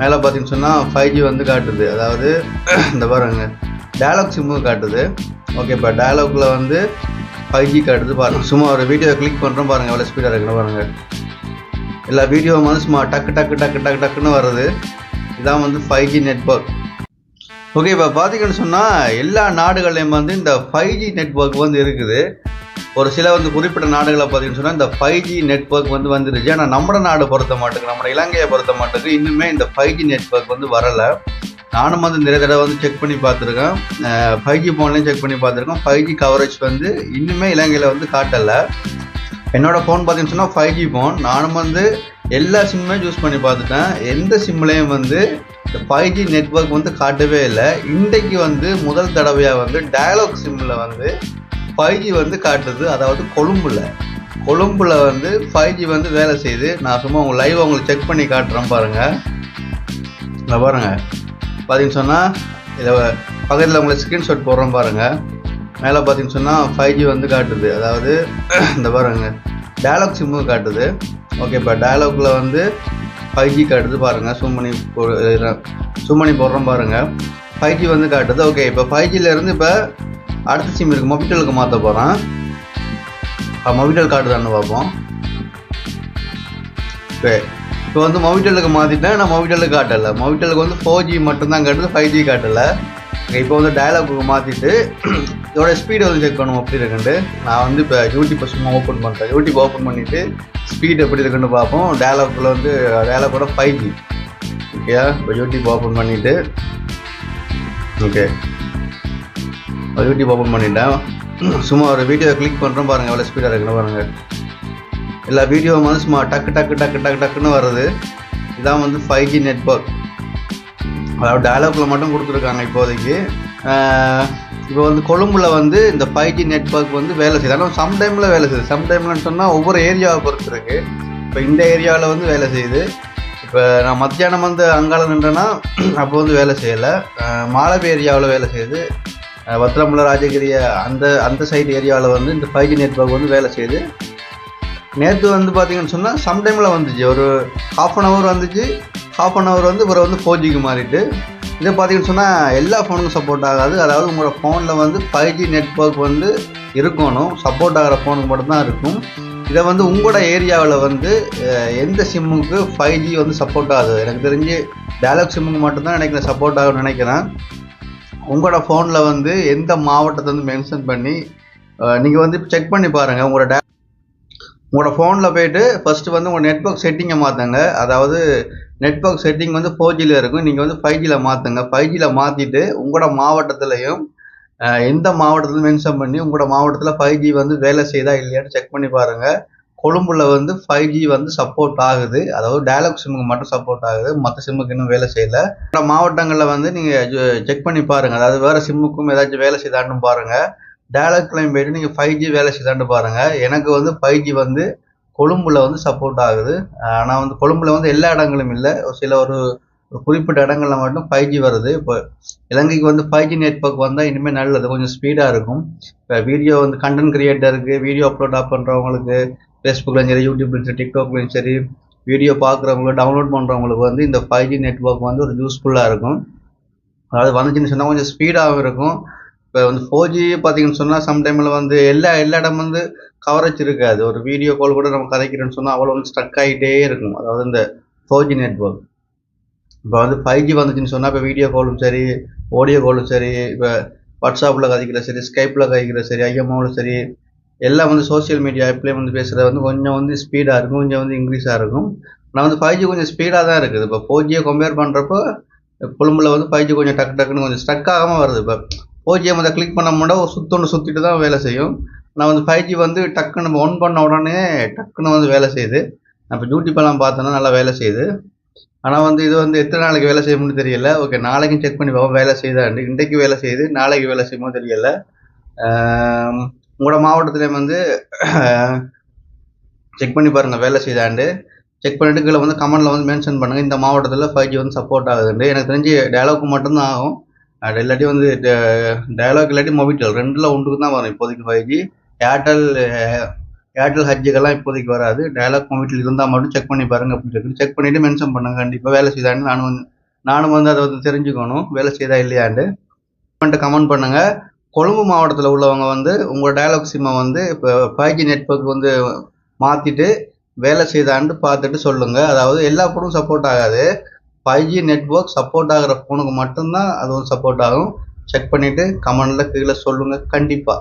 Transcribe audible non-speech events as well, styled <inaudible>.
மேலே பார்த்தீங்கன்னு சொன்னால் ஃபைவ் ஜி வந்து காட்டுது. அதாவது <clears throat> இந்த பாருங்க. டயலாக் சிம்மு காட்டுது. ஓகே இப்போ டயலாகில் வந்து ஃபைவ் ஜி காட்டுது பாருங்க. சும்மா ஒரு வீடியோ கிளிக் பண்ணுறோம் பாருங்கள் எவ்வளோ ஸ்பீடாக இருக்குன்னு பாருங்கள் எல்லா வீடியோ வந்து சும்மா டக்கு டக்கு டக்கு டக்கு டக்குன்னு வருது. இதான் வந்து ஃபைவ் ஜி நெட்ஒர்க் ஓகே இப்போ பார்த்தீங்கன்னு சொன்னால் எல்லா நாடுகள்லையும் வந்து இந்த ஃபைவ் ஜி நெட்ஒர்க் வந்து இருக்குது. ஒரு சில வந்து குறிப்பிட்ட நாடுகளை பார்த்தீங்கன்னு சொன்னால் இந்த ஃபைவ் ஜி நெட்ஒர்க் வந்து வந்துருச்சு. ஆனால் நம்ம நாடு பொறுத்த மாட்டுக்கு நம்ம இலங்கையை பொறுத்த மாட்டுக்கு இன்னுமே இந்த ஃபைவ் ஜி நெட்ஒர்க் வந்து வரலை. நானும் வந்து நிறைய தடவை வந்து செக் பண்ணி பார்த்துருக்கேன். ஃபைவ் ஜி ஃபோன்லேயும் செக் பண்ணி பார்த்துருக்கேன் ஃபைவ் ஜி கவரேஜ் வந்து இன்னுமே இலங்கையில் வந்து காட்டலை. என்னோடய ஃபோன் பார்த்தீங்கன்னு சொன்னால் ஃபைவ் ஜி ஃபோன் நானும் வந்து எல்லா சிம்முமே யூஸ் பண்ணி பார்த்துட்டேன். எந்த சிம்லேயும் வந்து இந்த ஃபைவ் ஜி நெட்ஒர்க் வந்து காட்டவே இல்லை. இன்றைக்கு வந்து முதல் தடவையாக வந்து டயலாக் சிம்மில் வந்து ஃபைவ் ஜி வந்து காட்டுது. அதாவது கொழும்புல. கொழும்புல வந்து ஃபைவ் ஜி வந்து வேலை செய்யுது. நான் சும்மா உங்கள் லைவ் உங்களுக்கு செக் பண்ணி காட்டுறேன் பாருங்கள் இங்கே பாருங்கள் பார்த்தீங்கன்னு சொன்னால் இதில் பக்கத்தில் உங்களுக்கு ஸ்க்ரீன்ஷாட் போடுறோம் பாருங்கள் மேலே பார்த்தீங்கன்னு சொன்னால் ஃபைவ் ஜி வந்து காட்டுது. அதாவது இந்த பாருங்க. டயலாக் சிம்மு காட்டுது. ஓகே இப்போ டயலாக்ல வந்து ஃபைவ் ஜி காட்டுது பாருங்கள் zoom பண்ணி zoom பண்ணி போடுறோம் பாருங்கள் ஃபைவ் ஜி வந்து காட்டுது. ஓகே இப்போ ஃபைவ் ஜிலேருந்து இப்போ அடுத்த சிம் இருக்குது மொபிட்டலுக்கு மாற்ற போகிறேன் மொபிட்டல் தானே பார்ப்போம். ஓகே. இப்போ வந்து மொபிட்டலுக்கு மாற்றிட்டேன் நான் மொபிட்டலுக்கு காட்டலை. மொபிட்டலுக்கு வந்து ஃபோர் ஜி மட்டும்தான் காட்டுது ஃபைவ் ஜி காட்டலை. இப்போ வந்து டயலாக்கு மாற்றிட்டு இதோட ஸ்பீடு வந்து செக் பண்ணுவோம். எப்படி இருக்குன்ட்டு. நான் வந்து இப்போ யூடியூப்பை சும்மா ஓப்பன் பண்ணுறேன் யூடியூப் ஓப்பன் பண்ணிவிட்டு ஸ்பீடு எப்படி இருக்குன்னு பார்ப்போம். டயலாக்கில் வந்து டயலாக்கோட ஃபைவ் ஜி ஓகே இப்போ யூடியூப் ஓப்பன் பண்ணிவிட்டு ஓகே. யூடியூப் ஓப்பன் பண்ணிட்டேன். சும்மா ஒரு வீடியோ கிளிக் பண்ணுறோம் பாருங்கள் எவ்வளோ ஸ்பீடாக இருக்குன்னு பாருங்கள் எல்லா வீடியோ வந்து சும்மா டக்கு டக்கு டக்கு டக்கு டக்குன்னு வருது. இதான் வந்து ஃபைவ் ஜி நெட்ஒர்க் அதாவது டயலாக்ல மட்டும் கொடுத்துருக்காங்க இப்போதைக்கு. இப்போ வந்து கொழும்புல வந்து இந்த ஃபைவ் ஜி நெட்ஒர்க் வந்து வேலை செய்யுது. ஆனால் சம்டைமில் வேலை செய்யுது. சம்டைம்லன்னு சொன்னால் ஒவ்வொரு ஏரியாவை பொறுத்து இருக்குது இப்போ இந்த ஏரியாவில் வந்து வேலை செய்யுது. இப்போ நான் மத்தியானம் வந்து அங்கால நின்றேன்னா அப்போ வந்து வேலை செய்யலை. மாலபி ஏரியாவில் வேலை செய்யுது. அஹ் ராஜகிரிய ராஜகிரி அந்த அந்த சைடு ஏரியாவில் வந்து இந்த ஃபைவ் ஜி நெட்ஒர்க் வந்து வேலை செய்யுது. நேற்று வந்து பார்த்தீங்கன்னு சொன்னால் சம்டைமில் வந்துச்சு. ஒரு ஹாஃப் அன் ஹவர் வந்துச்சு. ஹாஃப் அன் ஹவர் வந்து இவரை வந்து ஃபோர் ஜிக்கு மாறிட்டு. இதை பார்த்தீங்கன்னு சொன்னால் எல்லா ஃபோனுக்கும் சப்போர்ட் ஆகாது. அதாவது உங்களோட ஃபோனில் வந்து ஃபைவ் ஜி நெட்ஒர்க் வந்து இருக்கணும். சப்போர்ட் ஆகிற ஃபோனுக்கு மட்டும்தான் இருக்கும். இதை வந்து உங்களோட ஏரியாவில் வந்து எந்த சிம்முக்கு ஃபைவ் ஜி வந்து சப்போர்ட் ஆகுது? எனக்கு தெரிஞ்சு டேலக் சிம்முக்கு மட்டும்தான் நினைக்கிறேன் சப்போர்ட் ஆகும்னு நினைக்கிறேன். உங்களோட ஃபோனில் வந்து எந்த மாவட்டத்தை வந்து மென்ஷன் பண்ணி நீங்கள் வந்து செக் பண்ணி பாருங்கள் உங்களோட டே உங்களோட ஃபோனில் போயிட்டு ஃபஸ்ட்டு வந்து உங்கள் நெட்ஒர்க் செட்டிங்கை மாற்றுங்க அதாவது நெட்ஒர்க் செட்டிங் வந்து ஃபோர் ஜியில் இருக்கும். நீங்கள் வந்து ஃபைவ் ஜியில் மாற்றுங்க ஃபைவ் ஜியில் மாற்றிட்டு உங்களோட மாவட்டத்துலையும் எந்த மாவட்டத்தில் மென்ஷன் பண்ணி உங்களோட மாவட்டத்தில் ஃபைவ் ஜி வந்து வேலை செய்தா இல்லையான்னு செக் பண்ணி பாருங்கள் கொழும்புல வந்து ஃபைவ் ஜி வந்து சப்போர்ட் ஆகுது. அதாவது டயலாக் சிம்முக்கு மட்டும் சப்போர்ட் ஆகுது. மற்ற சிம்முக்கு இன்னும் வேலை செய்யலை. மற்ற மாவட்டங்களில் வந்து நீங்கள் செக் பண்ணி பாருங்கள் அதாவது வேறு சிம்முக்கும் ஏதாச்சும் வேலை செய்தான்னு பாருங்கள் டயலாக்லையும் போயிட்டு நீங்கள் ஃபைவ் ஜி வேலை செய்தான்னு பாருங்கள் எனக்கு வந்து ஃபைவ் ஜி வந்து கொழும்புல வந்து சப்போர்ட் ஆகுது. ஆனால் வந்து கொழும்புல வந்து எல்லா இடங்களும் இல்லை. ஒரு சில ஒரு ஒரு குறிப்பிட்ட இடங்கள்ல மட்டும் ஃபைவ் ஜி வருது. இப்போ இலங்கைக்கு வந்து ஃபைவ் ஜி நெட்ஒர்க் வந்தால் இனிமேல் நல்லது. கொஞ்சம் ஸ்பீடாக இருக்கும். இப்போ வீடியோ வந்து கண்டென்ட் கிரியேட்டருக்கு வீடியோ அப்லோட் ஆப் பண்ணுறவங்களுக்கு ஃபேஸ்புக்லையும் சரி யூடியூப்லையும் சரி டிக்டாக்லையும் சரி வீடியோ பார்க்குறவங்களும் டவுன்லோட் பண்ணுறவங்களுக்கு வந்து இந்த ஃபைவ் ஜி நெட்ஒர்க் வந்து ஒரு யூஸ்ஃபுல்லாக இருக்கும். அதாவது வந்துச்சுன்னு சொன்னால் கொஞ்சம் ஸ்பீடாகவும் இருக்கும். இப்போ வந்து ஃபோர் ஜி பார்த்தீங்கன்னு சொன்னால் சம்டைமில் வந்து எல்லா எல்லா இடம் வந்து கவரேஜ் இருக்காது. ஒரு வீடியோ கால் கூட நம்ம கதைக்கிறோன்னு சொன்னால் அவ்வளோ வந்து ஸ்ட்ரக் ஆகிட்டே இருக்கும். அதாவது இந்த ஃபோர் ஜி நெட்ஒர்க் இப்போ வந்து ஃபைவ் ஜி வந்துச்சுன்னு சொன்னால் இப்போ வீடியோ காலும் சரி ஆடியோ காலும் சரி இப்போ வாட்ஸ்அப்பில் கதைக்கிற சரி ஸ்கைப்பில் கதைக்கிற சரி ஐஎம்ஓவில் சரி எல்லாம் வந்து சோஷியல் மீடியா ஆப்லேயே வந்து பேசுகிறது வந்து கொஞ்சம் வந்து ஸ்பீடாக இருக்கும் கொஞ்சம் வந்து இன்க்ரீஸாக இருக்கும். ஆனால் வந்து ஃபைவ் ஜி கொஞ்சம் ஸ்பீடாக தான் இருக்குது. இப்போ ஃபோர் ஜியை கம்பேர் பண்ணுறப்போ கொழும்புல வந்து ஃபைவ் ஜி கொஞ்சம் டக்கு டக்குன்னு கொஞ்சம் ஸ்ட்ரக் ஆகாமல் வருது. இப்போ ஃபோர் ஜியை வந்து கிளிக் பண்ண முடியாது ஒரு சுத்தொன்று சுற்றிட்டு தான் வேலை செய்யும். நான் வந்து ஃபைவ் ஜி வந்து டக்குன்னு நம்ம ஒன் பண்ண உடனே டக்குன்னு வந்து வேலை செய்யுது. நம்ம யூடியூப்பெல்லாம் பார்த்தோன்னா நல்லா வேலை செய்யுது. ஆனால் வந்து இது வந்து எத்தனை நாளைக்கு வேலை செய்யும்னு தெரியல. ஓகே நாளைக்கும் செக் பண்ணி பார்ப்போம். வேலை செய்யுதாண்டு இன்றைக்கு வேலை செய்யுது நாளைக்கு வேலை செய்யுமோ தெரியல. உங்களோட மாவட்டத்துலேயும் வந்து செக் பண்ணி பாருங்கள் வேலை செய்தாண்டு செக் பண்ணிட்டு கீழே வந்து கமெண்ட்ல வந்து மென்ஷன் பண்ணுங்கள் இந்த மாவட்டத்தில் ஃபைவ் ஜி வந்து சப்போர்ட் ஆகுதுண்டு எனக்கு தெரிஞ்சு டயலாக் மட்டும்தான் ஆகும். அது இல்லாட்டி வந்து டயலாக் இல்லாட்டி மொபிட்டல் ரெண்டில் ஒன்றுக்கு தான் வரும் இப்போதைக்கு ஃபைவ் ஜி ஏர்டெல் ஏர்டெல் ஹஜ்ஜுக்கெல்லாம் இப்போதைக்கு வராது. டயலாக் மொபிட்டல் இருந்தால் மட்டும் செக் பண்ணி பாருங்க அப்படின்னு சொல்லி செக் பண்ணிவிட்டு மென்ஷன் பண்ணுங்க. கண்டிப்பாக வேலை செய்தான்னு நானும் வந்து நானும் வந்து அதை வந்து தெரிஞ்சுக்கணும். வேலை செய்தா இல்லையாண்டு. கமெண்ட் பண்ணுங்க. கொழும்பு மாவட்டத்தில் உள்ளவங்க வந்து உங்கள் டயலாக் சிம்மை வந்து இப்போ ஃபைவ் ஜி நெட்ஒர்க் வந்து மாற்றிட்டு வேலை செய்தான்னு பார்த்துட்டு சொல்லுங்கள் அதாவது எல்லா ஃபோனும் சப்போர்ட் ஆகாது. ஃபைவ் ஜி நெட்ஒர்க் சப்போர்ட் ஆகிற ஃபோனுக்கு மட்டும்தான் அது வந்து சப்போர்ட் ஆகும் செக் பண்ணிவிட்டு கமெண்டில் கீழே சொல்லுங்கள் கண்டிப்பாக